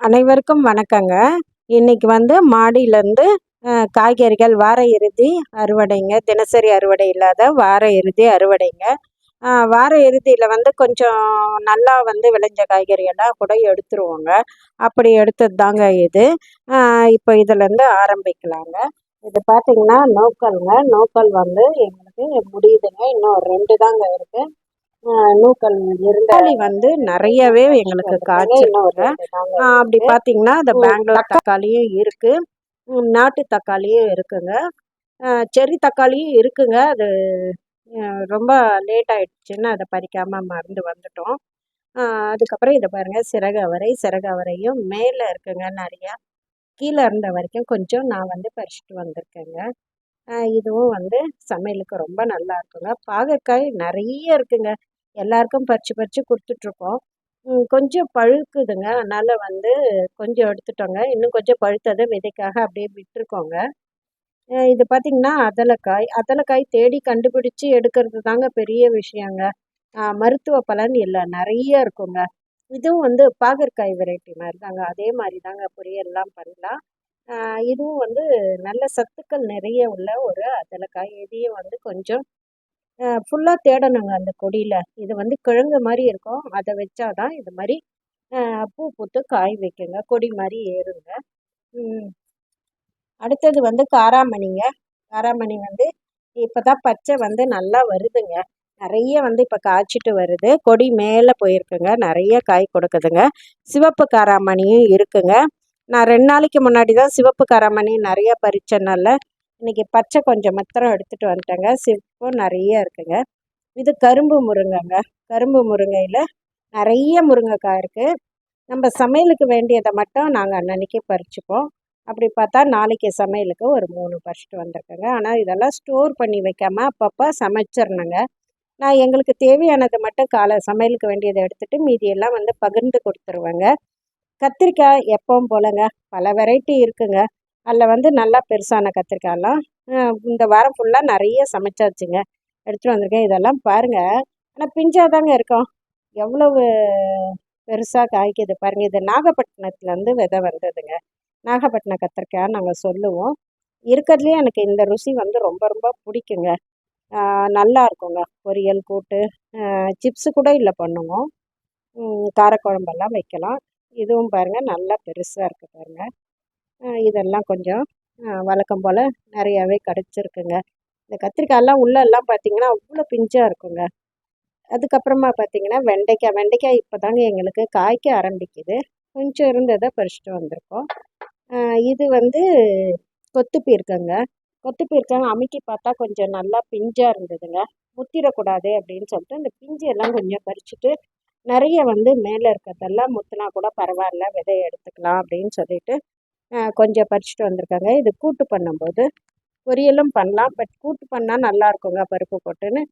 அனைவருக்கும் வணக்கங்க. இன்னைக்கு வந்து மாடியிலேருந்து காய்கறிகள் வார இறுதி அறுவடைங்க. தினசரி அறுவடை இல்லாத வார இறுதி அறுவடைங்க. வார இறுதியில் வந்து கொஞ்சம் நல்லா வந்து விளைஞ்ச காய்கறியெல்லாம் கூட எடுத்துருவோங்க. அப்படி எடுத்தது தாங்க இது இப்போ இதுலேருந்து ஆரம்பிக்கலாங்க. இது பார்த்தீங்கன்னா நோக்கல்ங்க. நோக்கல் வந்து எங்களுக்கு முடியுதுங்க. இன்னும் ரெண்டு தாங்க இருக்குது நூக்கல் இருந்தாலி வந்து நிறையவே எங்களுக்கு ஆஹ் அப்படி பார்த்தீங்கன்னா இந்த பெங்களூர் தக்காளியும் இருக்கு. உம் நாட்டு தக்காளியும் இருக்குங்க. செர்ரி தக்காளியும் இருக்குங்க. அது ரொம்ப லேட் ஆயிடுச்சுன்னு அதை பறிக்காம மறந்து வந்துட்டோம். அதுக்கப்புறம் இதை பாருங்க. சிறகு அவரை சிறகு அவரையும் மேலே இருக்குங்க நிறையா. கீழே இருந்த வரைக்கும் கொஞ்சம் நான் வந்து பறிச்சுட்டு வந்திருக்கேங்க. இதுவும் வந்து சமையலுக்கு ரொம்ப நல்லா இருக்குங்க. பாகற்காய் நிறைய இருக்குங்க. எல்லாருக்கும் பறிச்சு பறிச்சு கொடுத்துட்ருக்கோம். கொஞ்சம் பழுக்குதுங்க. அதனால் வந்து கொஞ்சம் எடுத்துட்டோங்க. இன்னும் கொஞ்சம் பழுத்ததை விதைக்காக அப்படியே விட்டுருக்கோங்க. இது பார்த்திங்கன்னா அதலக்காய். அதலக்காய் தேடி கண்டுபிடிச்சி எடுக்கிறது தாங்க பெரிய விஷயங்க. மருத்துவ பலன் இல்லை. நிறைய இருக்குங்க. இதுவும் வந்து பாகற்காய் வெரைட்டி மாதிரி தாங்க. அதே மாதிரி தாங்க பொரியல்லாம் பண்ணலாம். இதுவும் வந்து நல்ல சத்துக்கள் நிறைய உள்ள ஒரு அதலக்காய் இதையும் வந்து கொஞ்சம் ஃபுல்லாக தேடணுங்க அந்த கொடியில். இது வந்து கிழங்கு மாதிரி இருக்கும். அதை வச்சாதான் இது மாதிரி பூ பூத்து காய் வைக்குங்க. கொடி மாதிரி ஏறுங்க. அடுத்தது வந்து காராமணிங்க. காராமணி வந்து இப்போ தான் பச்சை வந்து நல்லா வருதுங்க. நிறைய வந்து இப்போ காய்ச்சிட்டு வருது. கொடி மேலே போயிருக்குங்க. நிறைய காய் கொடுக்குதுங்க. சிவப்பு காராமணியும் இருக்குங்க. நான் ரெண்டு நாளைக்கு முன்னாடி தான் சிவப்பு காராமணி நிறைய பறிச்சனால இன்னைக்கு பச்சை கொஞ்சம் மாத்திரம் எடுத்துகிட்டு வந்துட்டேங்க. சிவப்பும் நிறைய இருக்குங்க. இது கரும்பு முருங்கைங்க. கரும்பு முருங்கையில் நிறைய முருங்கைக்காய் இருக்குது நம்ம சமையலுக்கு வேண்டியதை மட்டும் நாங்கள் அன்னன்னைக்கு பறிச்சுப்போம். அப்படி பார்த்தா நாளைக்கு சமையலுக்கு ஒரு மூணு பறிச்சுட்டு வந்திருக்கேங்க. ஆனால் இதெல்லாம் ஸ்டோர் பண்ணி வைக்காமல் அப்பப்போ சமைச்சிடணுங்க. நான் எங்களுக்கு தேவையானது மட்டும் காலை சமையலுக்கு வேண்டியதை எடுத்துகிட்டு மீதியெல்லாம் வந்து பகிர்ந்து கொடுத்துருவேங்க. கத்திரிக்காய் எப்பவும் போலங்க. பல வெரைட்டி இருக்குங்க. அதில் வந்து நல்லா பெருசான கத்திரிக்காயெல்லாம் இந்த வாரம் ஃபுல்லாக நிறைய சமைச்சாச்சுங்க. எடுத்துகிட்டு வந்திருக்கேன். இதெல்லாம் பாருங்கள் ஆனால் பிஞ்சாக தாங்க இருக்கும். எவ்வளவு பெருசாக காய்க்குது பாருங்கள் இது நாகப்பட்டினத்துலேருந்து விதை வந்ததுங்க. நாகப்பட்டினம் கத்திரிக்காய் நாங்கள் சொல்லுவோம். இருக்கிறதுலே எனக்கு இந்த ருசி வந்து ரொம்ப ரொம்ப பிடிக்குங்க. நல்லா இருக்குங்க. பொரியல் கூட்டு சிப்ஸு கூட இல்லை பண்ணுவோம் காரக்குழம்பெல்லாம் வைக்கலாம். இதுவும் பாருங்கள் நல்லா பெருசாக இருக்குது பாருங்கள் இதெல்லாம் கொஞ்சம் வழக்கம் போல் நிறையாவே கிடச்சிருக்குங்க. இந்த கத்திரிக்காயெல்லாம் உள்ளெல்லாம் பார்த்தீங்கன்னா அவ்வளோ பிஞ்சாக இருக்குங்க. அதுக்கப்புறமா பார்த்தீங்கன்னா வெண்டைக்காய் வெண்டைக்காய் இப்போ தாங்க எங்களுக்கு காய்க்க ஆரம்பிக்குது. கொஞ்சம் இருந்ததை பறிச்சுட்டு வந்திருக்கோம். இது வந்து கொத்துப்பி இருக்குங்க கொத்து பீர்க்கங்க அமுக்கி பார்த்தா கொஞ்சம் நல்லா பிஞ்சாக இருந்ததுங்க. முத்திடக்கூடாது அப்படின்னு சொல்லிட்டு இந்த பிஞ்சு எல்லாம் கொஞ்சம் பறிச்சுட்டு நிறைய வந்து மேலே இருக்கிறதெல்லாம் முத்துனா கூட பரவாயில்ல விதையை எடுத்துக்கலாம் அப்படின்னு சொல்லிட்டு கொஞ்சம் பறிச்சுட்டு வந்திருக்காங்க. இது கூட்டு பண்ணும்போது பொரியலும் பண்ணலாம். பட் கூட்டு பண்ணால் நல்லா இருக்குங்க பருப்பு போட்டுன்னு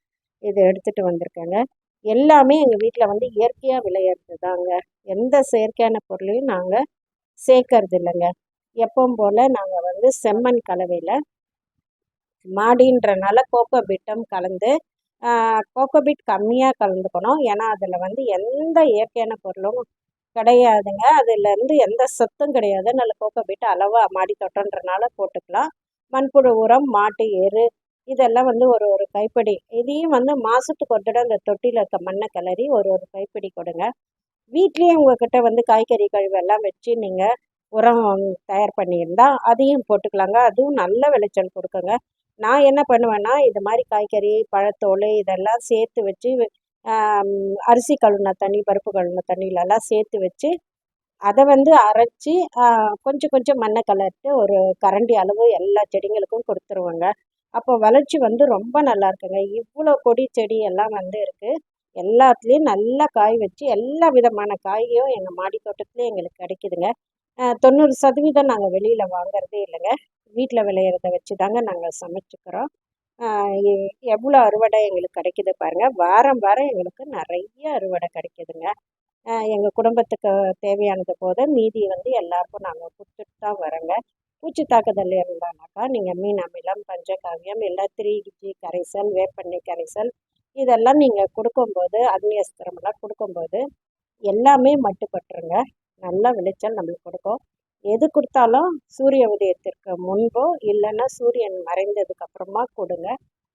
இது எடுத்துகிட்டு வந்திருக்காங்க. எல்லாமே எங்கள் வீட்டில் வந்து இயற்கையாக விளையிறது தாங்க எந்த செயற்கையான பொருளையும் நாங்கள் சேர்க்கறது இல்லைங்க. எப்பவும் போல் நாங்கள் வந்து செம்மண் கலவையில் மாடின்றனால கோகோபிட்டம் கலந்து கோகோபிட் கம்மியாக கலந்துக்கணும். ஏன்னா அதில் வந்து எந்த இயற்கையான பொருளும் கிடையாதுங்க. அதுலேருந்து எந்த சத்தும் கிடையாது. நல்ல கோகோபிட் அளவாக மாடி தோட்டன்றனால போட்டுக்கலாம். மண்புழு உரம் மாட்டு எரு இதெல்லாம் வந்து ஒரு ஒரு கைப்பிடி. இதையும் வந்து மாதத்துக்கு ஒரு தடவை அந்த தொட்டியில் இருக்க மண்ணை கிளறி ஒரு ஒரு கைப்பிடி கொடுங்க. வீட்லேயே உங்ககிட்ட வந்து காய்கறி கழிவெல்லாம் வச்சு நீங்கள் உரம் தயார் பண்ணியிருந்தா அதையும் போட்டுக்கலாங்க. அதுவும் நல்ல விளைச்சல் கொடுக்குங்க. நான் என்ன பண்ணுவேன்னா இது மாதிரி காய்கறி பழத்தோல் இதெல்லாம் சேர்த்து வச்சு அரிசி கழுவுன தண்ணி பருப்பு கழுவுன தண்ணியிலலாம் சேர்த்து வச்சு அதை வந்து அரைச்சி கொஞ்சம் கொஞ்சம் மண்ணை கலர்ட்டு ஒரு கரண்டி அளவு எல்லா செடிங்களுக்கும் கொடுத்துருவோங்க. அப்போ வளர்ச்சி வந்து ரொம்ப நல்லா இருக்குங்க. இவ்வளோ கொடி செடி எல்லாம் வந்து இருக்குது எல்லாத்துலேயும் நல்லா காய் வச்சு எல்லா விதமான காயும் எங்கள் மாடி தோட்டத்துலேயும் எங்களுக்கு கிடைக்குதுங்க. தொண்ணூறு சதவீதம் நாங்கள் வெளியில் வாங்குறதே இல்லைங்க. வீட்டில் விளையிறத வச்சு தாங்க நாங்கள் சமைச்சுக்கிறோம் எ- எவ்வளோ அறுவடை எங்களுக்கு கிடைக்குது பாருங்கள் வாரம் வாரம் எங்களுக்கு நிறைய அறுவடை கிடைக்குதுங்க. எங்கள் குடும்பத்துக்கு தேவையானது போத மீதி வந்து எல்லாருக்கும் நாங்கள் கொடுத்துட்டு தான் வரோங்க. பூச்சி தாக்குதல் இருந்தானாக்கா நீங்கள் மீன் அமிலம் பஞ்சகாவியம் இல்லை த்ரீ ஜி கரைசல் வேப்பண்ணி கரைசல் இதெல்லாம் நீங்கள் கொடுக்கும்போது அக்னியஸ்திரமெல்லாம் கொடுக்கும்போது எல்லாமே மட்டுப்பட்டுருங்க. நல்ல விளைச்சல் நம்மளுக்கு கொடுக்கும். எது கொடுத்தாலும் சூரிய உதயத்திற்கு முன்போ இல்லைன்னா சூரியன் மறைந்ததுக்கு அப்புறமா கொடுங்க.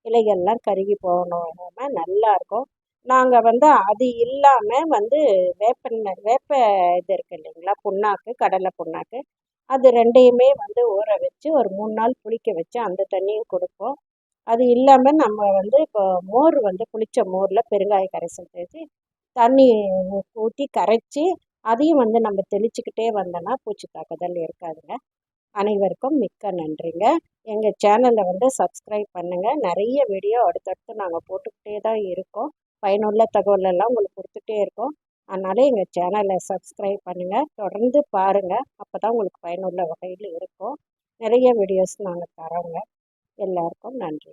இலைகள்லாம் கருகி போகாம நல்லா இருக்கும். நாங்கள் வந்து அது இல்லாமல் வந்து வேப்பன் வேப்ப இது இருக்குது இல்லைங்களா? புண்ணாக்கு கடலை புண்ணாக்கு. அது ரெண்டையுமே வந்து ஊற வச்சு ஒரு மூணு நாள் புளிக்க வச்சு அந்த தண்ணியும் கொடுப்போம். அது இல்லாமல் நம்ம வந்து இப்போ மோர் வந்து புளித்த மோரில் பெருங்காய கரைசல் சேர்த்து தண்ணி ஊற்றி கரைச்சி அதையும் வந்து நம்ம தெளிச்சுக்கிட்டே வந்தோன்னா பூச்சி தாக்குதல் இருக்காதுங்க. அனைவருக்கும் மிக்க நன்றிங்க. எங்கள் சேனலை வந்து சப்ஸ்கிரைப் பண்ணுங்கள் நிறைய வீடியோ அடுத்தடுத்து நாங்கள் போட்டுக்கிட்டே தான் இருக்கோம். பயனுள்ள தகவல் எல்லாம் உங்களுக்கு கொடுத்துட்டே இருக்கோம். அதனால் எங்கள் சேனலை சப்ஸ்கிரைப் பண்ணுங்கள் தொடர்ந்து பாருங்கள் அப்போ தான் உங்களுக்கு பயனுள்ள வகையில் இருக்கும். நிறைய வீடியோஸ் நாங்கள் தரோங்க. எல்லாருக்கும் நன்றி